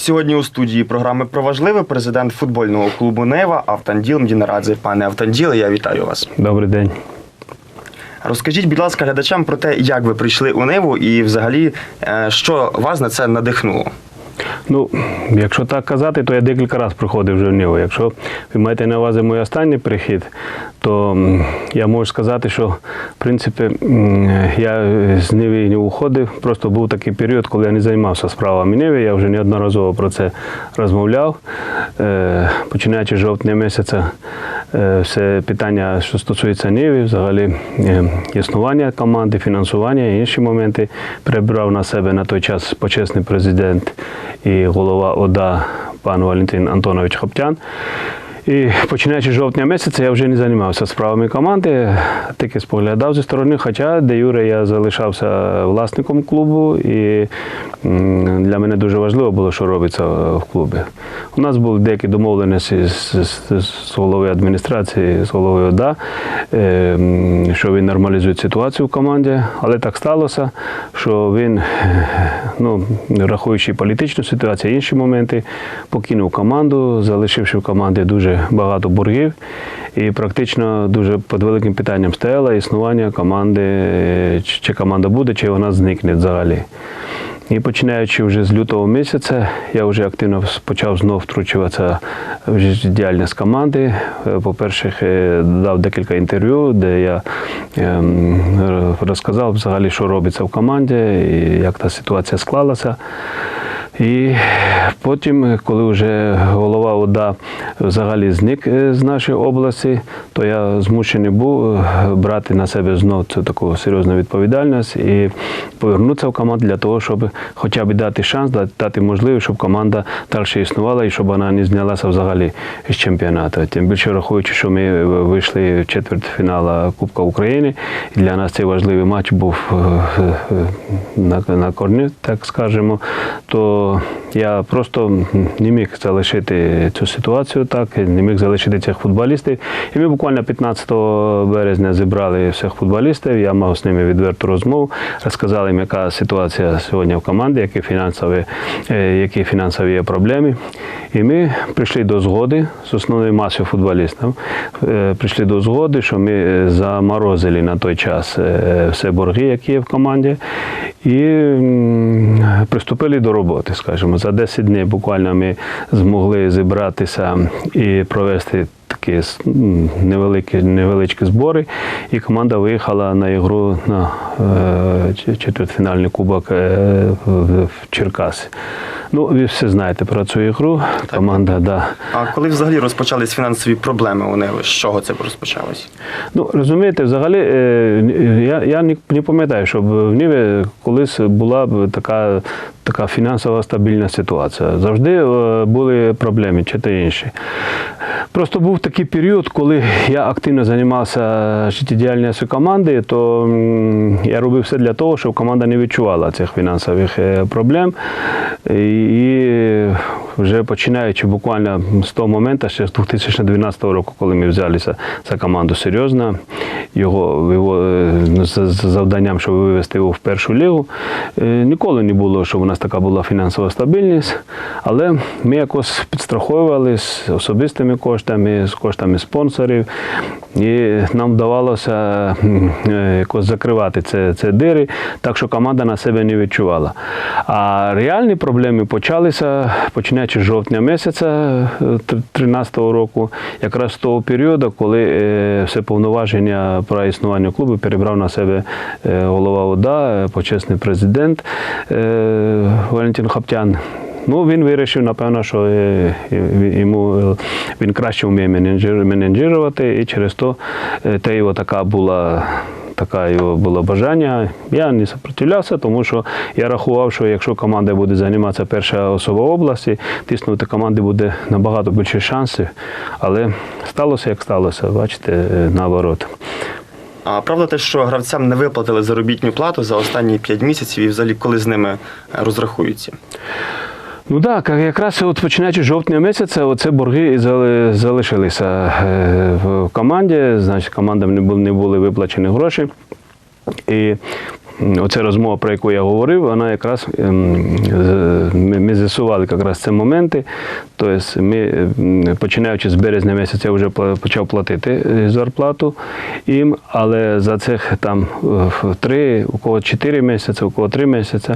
Сьогодні у студії програми про важливе президент футбольного клубу Нева Автанділ Мдінарадзе. Пане Автанділе, я вітаю вас. Добрий день. Розкажіть, будь ласка, глядачам про те, як ви прийшли у Неву і взагалі, е, що вас на це надихнуло. Ну, якщо так казати, то я декілька разів приходив вже в нього. Якщо ви маєте на увазі мій останній прихід, то я можу сказати, що в принципі я з Ниви не уходив. Просто був такий період, коли я не займався справами Ниви. Я вже неодноразово про це розмовляв. Е, Починаючи з жовтня місяця, е, все питання, що стосується Ниви, взагалі е, існування команди, фінансування і інші моменти перебрав на себе на той час почесний президент і голова ОДА пан Валентин Антонович Хоптян. І починаючи з жовтня місяця я вже не займався справами команди, тільки споглядав зі сторони, хоча де Юре я залишався власником клубу, і для мене дуже важливо було, що робиться в клубі. У нас були деякі домовленості з, з, з головою адміністрації, з головою ОДА, е, що він нормалізує ситуацію в команді, але так сталося, що він, ну, рахуючи політичну ситуацію, інші моменти, покинув команду, залишивши в команді дуже багато боргів. І практично дуже під великим питанням стояло існування команди, е, чи команда буде, чи вона зникне взагалі. І починаючи вже з лютого місяця, я вже активно почав знов втручуватися в діяльність команди. Е, По-перше, е, дав декілька інтерв'ю, де я ем, розказав взагалі, що робиться в команді, і як та ситуація склалася. І потім, коли вже голова ОДА взагалі зник е, з нашої області, то я змушений був е, брати на себе знов цю таку серйозну відповідальність і повернутися в команду для того, щоб хоча б дати шанс, дати- можливість, щоб команда далі існувала і щоб вона не знялася взагалі з чемпіонату. Тим більше рахуючи, що ми вийшли в четвертьфінала Кубка України, і для нас цей важливий матч був е, на, на корні, так скажемо, то я просто не міг залишити цю ситуацію так, не міг залишити цих футболістів. І ми буквально 15 березня зібрали всіх футболістів. Я мав з ними відверту розмову, розказали їм, яка ситуація сьогодні в команді, які фінансові, е, які фінансові є проблеми. І ми прийшли до згоди з основною масою футболістів. Е, Прийшли до згоди, що ми заморозили на той час е, все борги, які є в команді, і приступили до роботи. Скажімо, за 10 днів буквально ми змогли зібратися і провести. Такі невеликі, невеличкі збори, і команда виїхала на ігру на е, четвертьфінальний кубок е, в, Черкаси. Ну, ви все знаєте про цю ігру. Команда, да. А коли взагалі розпочались фінансові проблеми у Неви, з чого це розпочалось? Ну, розумієте, взагалі, е, я, я не, пам'ятаю, щоб в Ніві колись була б така, така фінансова стабільна ситуація. Завжди е, були проблеми чи то інші. Просто був такий період, коли я активно займався життєдіяльністю команди, то я робив все для того, щоб команда не відчувала цих фінансових е, проблем. І вже починаючи буквально з того моменту, ще з 2012 року, коли ми взялися за команду серйозно, його, його е, з завданням, щоб вивести його в першу лігу, е, ніколи не було, щоб у нас така була фінансова стабільність, але ми якось підстраховували з особистими коштами, з коштами спонсорів, і нам вдавалося е, якось закривати це, це дири, так що команда на себе не відчувала. А реальні проблеми почалися починаючи з жовтня місяця 2013 року, якраз з того періоду, коли е, все повноваження про існування клубу перебрав на себе е, голова ОДА, е, почесний президент е, Валентин Хоптян. Ну, він вирішив, напевно, що е, е, йому е, він краще вміє менеджер- менеджерувати, і через то е, те його така була. Таке було бажання. Я не сопротивлявся, тому що я рахував, що якщо команда буде займатися перша особа області, тиснути команди буде набагато більше шансів. Але сталося, як сталося, бачите, наоборот. А правда те, що гравцям не виплатили заробітну плату за останні 5 місяців і взагалі коли з ними розрахуються? Ну так, якраз от починаючи жовтня місяця, оце борги і зали- залишилися е, в команді. Значить, командам не були, виплачені гроші. І оця розмова, про яку я говорив, вона якраз ем, ми, з'ясували якраз ці моменти. Тобто ми, ем, починаючи з березня місяця, я вже почав платити е, зарплату їм, але за цих там е, три, у кого чотири місяці, у кого три місяці,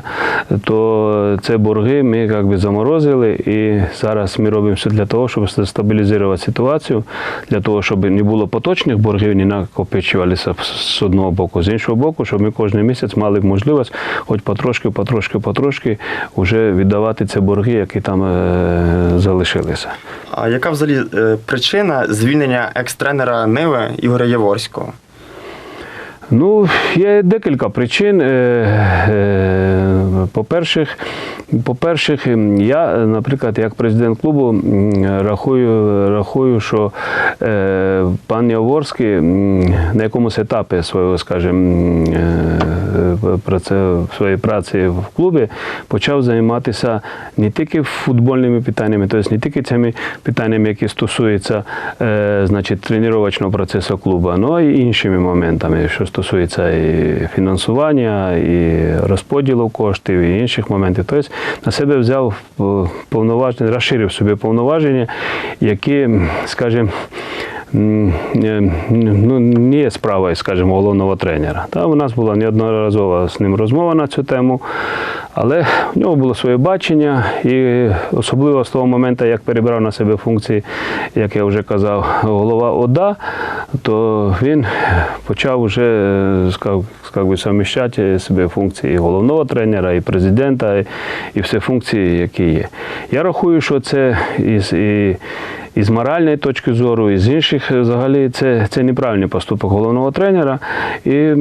то це борги ми якби заморозили. І зараз ми робимо все для того, щоб стабілізувати ситуацію, для того, щоб не було поточних боргів, не накопичувалися з одного боку, з іншого боку, щоб ми кожен місяць мали б можливість, хоч потрошки, потрошки, потрошки вже віддавати ці борги, які там е, залишилися. А яка взагалі е, причина звільнення екс-тренера Ниви Ігоря Яворського? Ну, є декілька причин. Е, е, По-перше, по-перше, я, наприклад, як президент клубу рахую, рахую, що е, пан Яворський на якомусь етапі свого, скажімо, своєї праці в клубі почав займатися не тільки футбольними питаннями, тобто не тільки цими питаннями, які стосуються значить, тренувального процесу клубу, але й іншими моментами, що стосується і фінансування, і розподілу коштів, і інших моментів. Тобто на себе взяв е, повноваження, розширив собі повноваження, які, скажімо, ну, не є справою, скажімо, головного тренера. Та у нас була неодноразова з ним розмова на цю тему, але в нього було своє бачення, і особливо з того моменту, як перебрав на себе функції, як я вже казав, голова ОДА, то він почав вже е, скав- скав би, себе функції і головного тренера, і президента, і, і всі функції, які є. Я рахую, що це із, і, і з моральної точки зору, і з інших е, взагалі це, це неправильний поступок головного тренера. І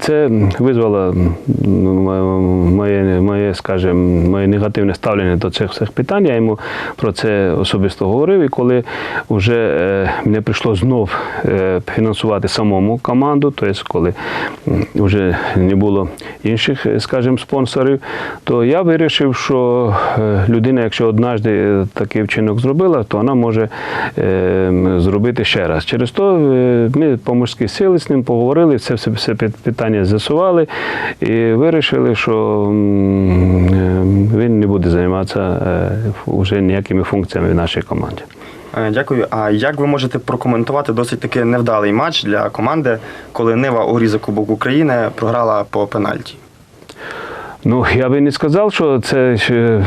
це визвало моє, моє, скажімо, моє негативне ставлення до цих всіх питань. Я йому про це особисто говорив. І коли вже е, мені прийшло знов е, фінансувати самому команду, тобто коли вже не було інших, е, скажімо, спонсорів, то я вирішив, що е, людина, якщо однажды е, такий вчинок зробила, то вона може зробити ще раз. Через то ми по мужській сили з ним поговорили, все, все, все питання з'ясували і вирішили, що він не буде займатися вже ніякими функціями в нашій команді. Е, Дякую. А як ви можете прокоментувати досить таки невдалий матч для команди, коли Нива у грі за України програла по пенальті? Ну, я би не сказав, що це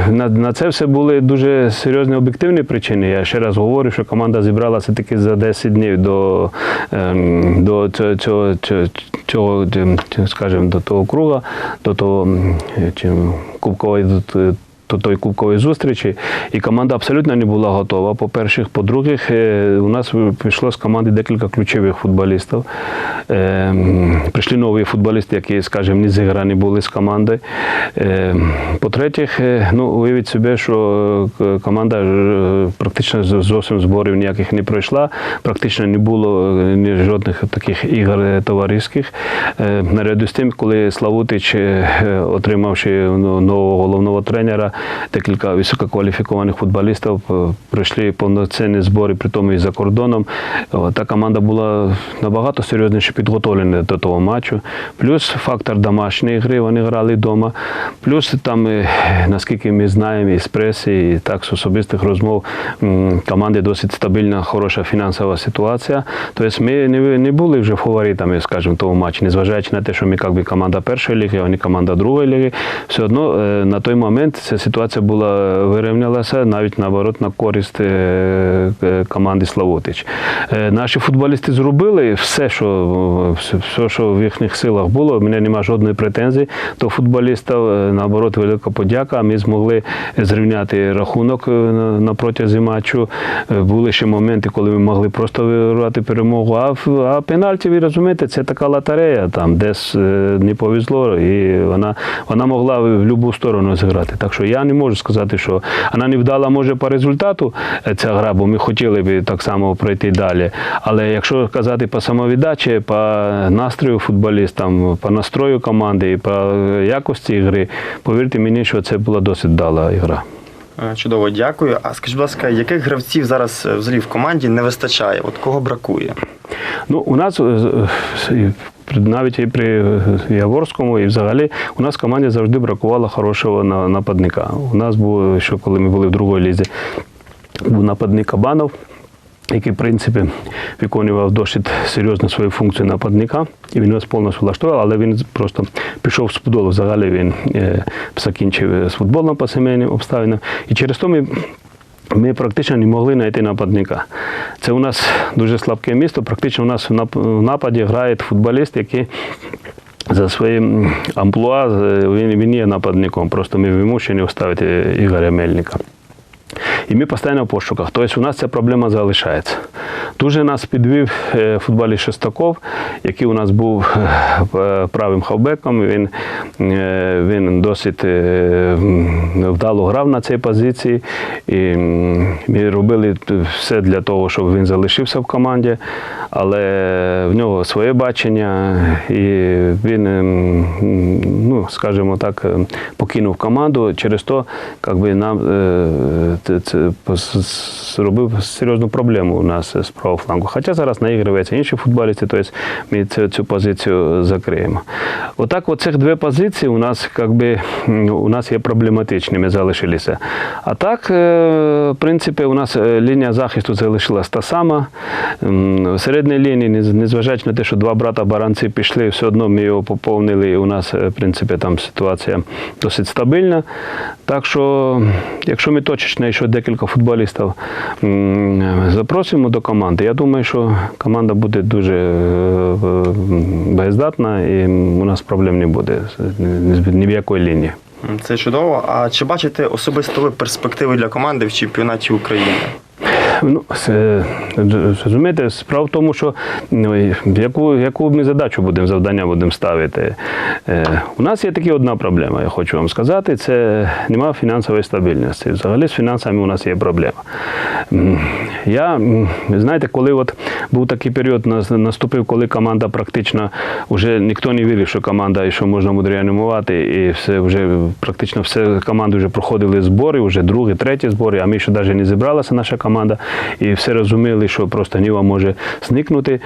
на, на це все були дуже серйозні об'єктивні причини. Я ще раз говорю, що команда зібралася тільки за 10 днів до, ем, до цього, цього, цього, скажімо, до того круга, до того м, чим, кубкової тої кубкової зустрічі, і команда абсолютно не була готова. По-перше, по-друге, у нас пішло з команди декілька ключових футболістів. Е, Прийшли нові футболісти, які, скажімо, не зіграні були з команди. Е, По-третє, е, ну, уявіть собі, що е, команда е, практично зовсім зборів ніяких не пройшла, практично не було жодних таких ігор товариських. Наряду з тим, коли Славутич, отримавши ну, нового головного тренера, декілька висококваліфікованих футболістів е, пройшли повноцінні збори, при тому і за кордоном. Та команда була набагато серйозніше підготовлена до того матчу. Плюс фактор домашньої гри, вони грали вдома. Плюс там, е, наскільки ми знаємо, із преси, і так з особистих розмов команди досить стабільна, хороша фінансова ситуація. Тобто ми не, були вже фаворитами, скажімо, того матчу, незважаючи на те, що ми як би, команда першої ліги, а вони команда другої ліги. Все одно е, на той момент ця ситуація була вирівнялася навіть наоборот на користь е, е, команди Славутич. Е, Наші футболісти зробили все, що е, все, що в їхніх силах було. У мене немає жодної претензії до футболістів. Е, Наоборот, велика подяка. Ми змогли зрівняти рахунок е, на протязі матчу. Е, Були ще моменти, коли ми могли просто вирвати перемогу. А, а пенальті, ви розумієте, це така лотерея, там десь е, не повезло, і вона, вона могла в будь-яку сторону зіграти. Так що я не можу сказати, що вона не вдала може по результату е, ця гра, бо ми хотіли б так само пройти далі. Але якщо казати по самовіддачі, по настрою футболістам, по настрою команди і по якості гри, повірте мені, що це була досить вдала гра. Е, Чудово, дякую. А скажіть, будь ласка, яких гравців зараз е, взагалі в команді не вистачає? От кого бракує? Ну, у нас е, навіть і при е, Яворському, і взагалі у нас в команді завжди бракувало хорошого нападника. У нас було, що коли ми були в другій лізі, був нападник Кабанов, який, в принципі, виконував досить серйозно свою функцію нападника, і він нас повністю влаштував, але він просто пішов з футболу. Взагалі він е, закінчив з футболом по сімейним обставинам. І через то ми ми практично не могли знайти нападника. Це у нас дуже слабке місто. Практично у нас в нападі грає футболіст, який за своїм амплуа він є нападником. Просто ми вимушені вставити Ігоря Мельника. І ми постійно в пошуках. Тобто у нас ця проблема залишається. Дуже нас підвів е, футболіст Шестаков, який у нас був е, правим хавбеком. Він, е, він досить е, вдало грав на цій позиції. І ми робили все для того, щоб він залишився в команді, але в нього своє бачення, і він, ем, ну, скажімо так, е, покинув команду. Через то, як би, нам е, це, зробив серйозну проблему у нас з правого флангу. Хоча зараз наігруються інші футболісти, тобто ми цю, цю позицію закриємо. Отак, оцих дві позиції у нас, як би, у нас є проблематичними, залишилися. А так, е, в принципі, у нас е, лінія захисту залишилась та сама. В середній лінії, незважаючи на те, що два брата баранці пішли, все одно ми його поповнили, і у нас, е, в принципі, там ситуація досить стабільна. Так що, якщо ми точечно ще декілька футболістів запросимо до команди, я думаю, що команда буде дуже е, боєздатна і у нас проблем не буде ні в якої лінії. Це чудово. А чи бачите особисто ви перспективи для команди в чемпіонаті України? Ну, розумієте, справа в тому, що ну, яку, яку ми задачу будемо, завдання будемо ставити. Е, у нас є тільки одна проблема, я хочу вам сказати, це немає фінансової стабільності. Взагалі з фінансами у нас є проблема. Я, знаєте, коли от був такий період, нас- наступив, коли команда практично вже ніхто не вірив, що команда і що можна буде реанімувати, і все вже практично все команди вже проходили збори, вже другі, треті збори, а ми ще навіть не зібралася наша команда, і все розуміли, що просто Ніва може зникнути.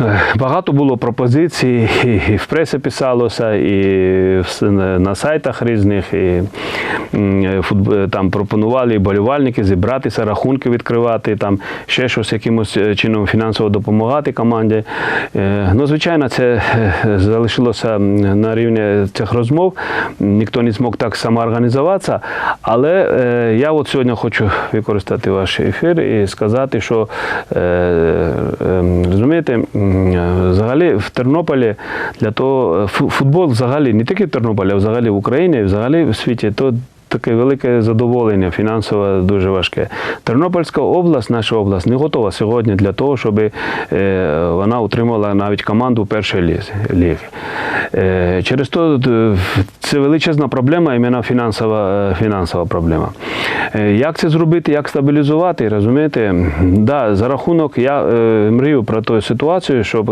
Е, Багато було пропозицій, і в пресі писалося, і на сайтах різних, і там пропонували болівальники зібратися, рахунки відкривати, там ще щось якимось е, чином фінансово допомагати команді. Е, Ну, звичайно, це е, залишилося на рівні цих розмов. Ніхто не змог так самоорганізуватися. Але е, я от сьогодні хочу використати ваш ефір і сказати, що е, е, розумієте, е, взагалі в Тернополі для того фу- футбол взагалі не тільки в Тернополі, а взагалі в Україні, взагалі в світі, то таке велике задоволення, фінансово дуже важке. Тернопільська область, наша область, не готова сьогодні для того, щоб е, вона утримала навіть команду першої ліги. Е, через то е, це величезна проблема, іменно фінансова, фінансова проблема. Як це зробити, як стабілізувати, розумієте? Да, за рахунок я мрію про ту ситуацію, щоб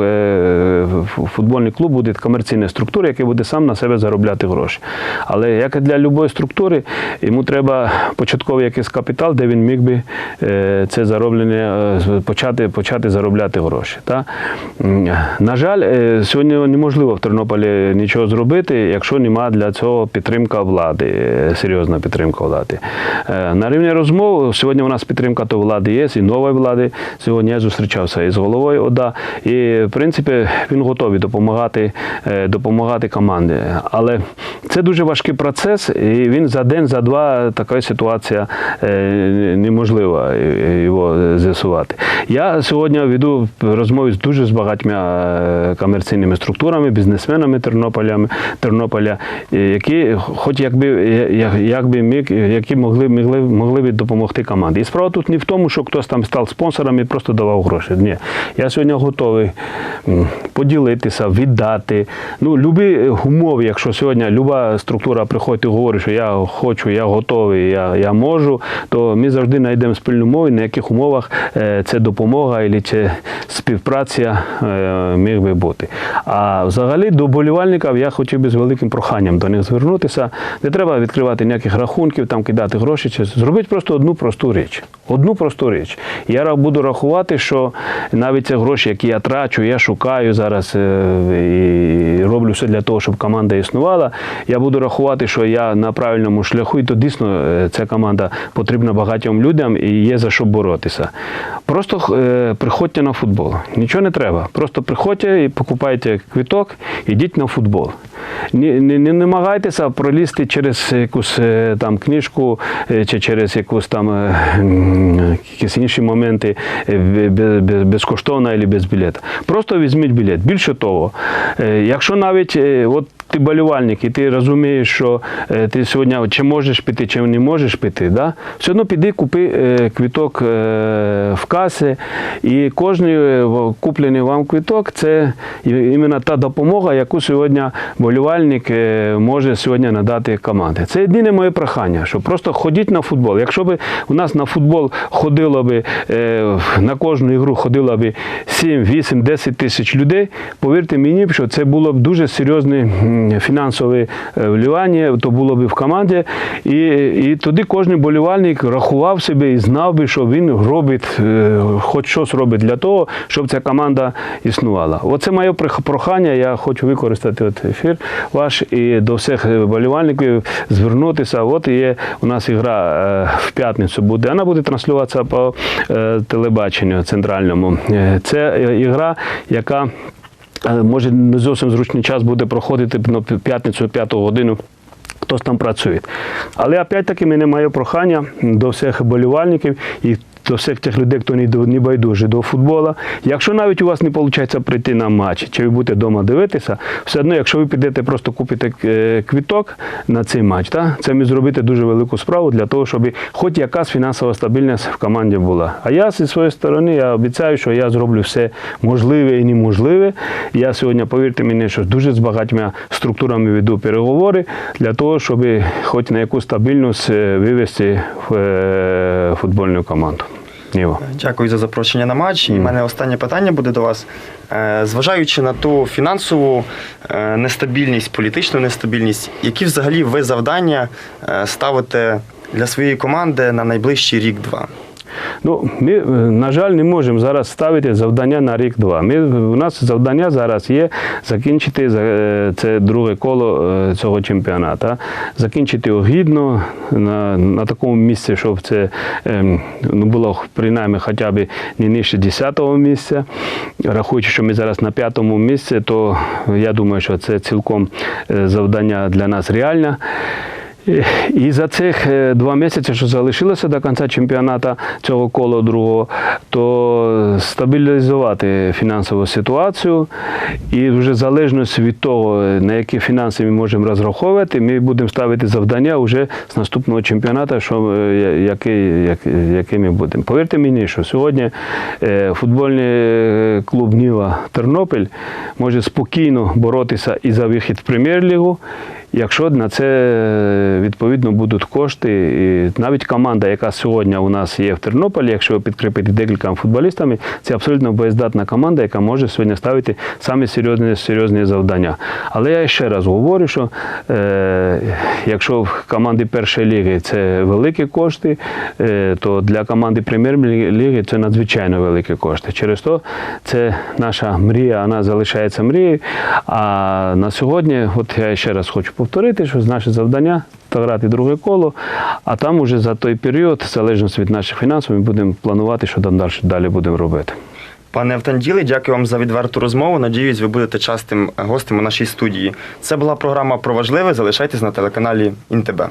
футбольний клуб буде комерційна структура, яка буде сам на себе заробляти гроші. Але як і для будь-якої структури, йому треба початковий якийсь капітал, де він міг би е, це зароблення е, почати, почати заробляти гроші. Та? На жаль, е, сьогодні неможливо в Тернополі нічого зробити, якщо немає для цього підтримка влади, серйозна підтримка влади. На рівні розмов сьогодні у нас підтримка то влади є, і нової влади. Сьогодні я зустрічався із головою ОДА. І, в принципі, він готовий допомагати, допомагати команді. Але це дуже важкий процес, і він за день, за два така ситуація е, неможлива е, його з'ясувати. Я сьогодні веду розмови з дуже з багатьма е, комерційними структурами, бізнесменами Тернополя, Тернополя, е, які, хоч якби, якби міг, які могли, могли, могли б допомогти команді. І справа тут не в тому, що хтось там став спонсором і просто давав гроші. Ні. Я сьогодні готовий поділитися, віддати. Ну, любі умови, якщо сьогодні люба структура приходить і говорить, що я хочу хочу, я готовий, я, я можу, то ми завжди знайдемо спільну мову, на яких умовах е, це допомога або це співпраця е, міг би бути. А взагалі до болівальників я хотів би з великим проханням до них звернутися. Не треба відкривати ніяких рахунків, там кидати гроші. Чи зробіть просто одну просту річ. Одну просту річ. Я буду рахувати, що навіть ці гроші, які я трачу, я шукаю зараз е, і роблю все для того, щоб команда існувала. Я буду рахувати, що я на правильному шляху, і то дійсно е, ця команда потрібна багатьом людям і є за що боротися. Просто е, приходьте на футбол. Нічого не треба. Просто приходьте і покупайте квиток, ідіть на футбол. Не, не, не намагайтеся пролізти через якусь е, там книжку чи через якусь там якісь інші моменти бе- бе- безкоштовно або без білета. Просто візьміть білет. Більше того, якщо навіть е, от ти болівальник, і ти розумієш, що е, ти сьогодні чи можеш піти, чи не можеш піти, да? все одно піди купи е, квиток е, в касі, і е, куплений вам квиток це іменно та допомога, яку сьогодні болівальник може сьогодні надати команді. Це єдине моє прохання, що просто ходіть на футбол. Якщо б у нас на футбол ходило би на кожну ігру ходило б 7, 8, 10 тисяч людей, повірте мені, що це було б дуже серйозне м, фінансове е, вливання, то було б в команді. І, і тоді кожен болівальник рахував себе і знав би, що він робить, е, хоч щось робить для того, щоб ця команда існувала. Оце моє прохання. Я хочу використати от ефір ваш і до всіх болівальників звернутися. От є у нас ігра е, в п'ятницю буде. Вона буде транслюватися по телебаченню центральному. Це ігра, яка може не зовсім зручний час буде проходити на п'ятницю, п'яту годину. Хтось там працює. Але опять-таки мене має прохання до всіх болівальників і до всіх тих людей, хто не байдужий до футболу. Якщо навіть у вас не виходить прийти на матч, чи ви будете вдома дивитися, все одно, якщо ви підете просто купите е, квіток на цей матч, та, це ми зробите дуже велику справу для того, щоб хоч якась фінансова стабільність в команді була. А я зі своєї сторони я обіцяю, що я зроблю все можливе і неможливе. Я сьогодні, повірте мені, що дуже з багатьма структурами веду переговори для того, щоб хоч на яку стабільність е, вивести в, е, футбольну команду. Ніво. Дякую за запрошення на матч. І в мене останнє питання буде до вас. Е, Зважаючи на ту фінансову е, нестабільність, політичну нестабільність, які взагалі ви завдання е, ставите для своєї команди на найближчий рік-два? Ну, ми, е, на жаль, не можемо зараз ставити завдання на рік-два. У нас завдання зараз є закінчити е, це друге коло е, цього чемпіонату. Закінчити гідно на, на такому місці, щоб це ем, ну, було принаймні хоча б не нижче 10-го місця. Рахуючи, що ми зараз на п'ятому місці, то я думаю, що це цілком завдання для нас реальне. І- за цих е, два місяці, що залишилося до кінця чемпіонату цього кола другого, то стабілізувати фінансову ситуацію і вже в залежності від того, на які фінанси ми можемо розраховувати, ми будемо ставити завдання вже з наступного чемпіонату, що, е, який, який ми будемо. Повірте мені, що сьогодні е, футбольний клуб Ніва Тернопіль може спокійно боротися і за вихід в прем'єр-лігу. Якщо на це е, відповідно будуть кошти, і навіть команда, яка сьогодні у нас є в Тернополі, якщо підкріпити декількома футболістами, це абсолютно боєздатна команда, яка може сьогодні ставити самі серйозні, серйозні завдання. Але я ще раз говорю, що е, якщо в команди першої ліги це великі кошти, е, то для команди прем'єр-ліги це надзвичайно великі кошти. Через то це наша мрія, вона залишається мрією. А на сьогодні, от я ще раз хочу повторити, що наше завдання та грати друге коло, а там уже за той період, в залежності від наших фінансів, ми будемо планувати, що там далі, далі будемо робити. Пане Евтанділе, дякую вам за відверту розмову. Надіюсь, ви будете частим гостем у нашій студії. Це була програма про важливе. Залишайтесь на телеканалі ІНТБ.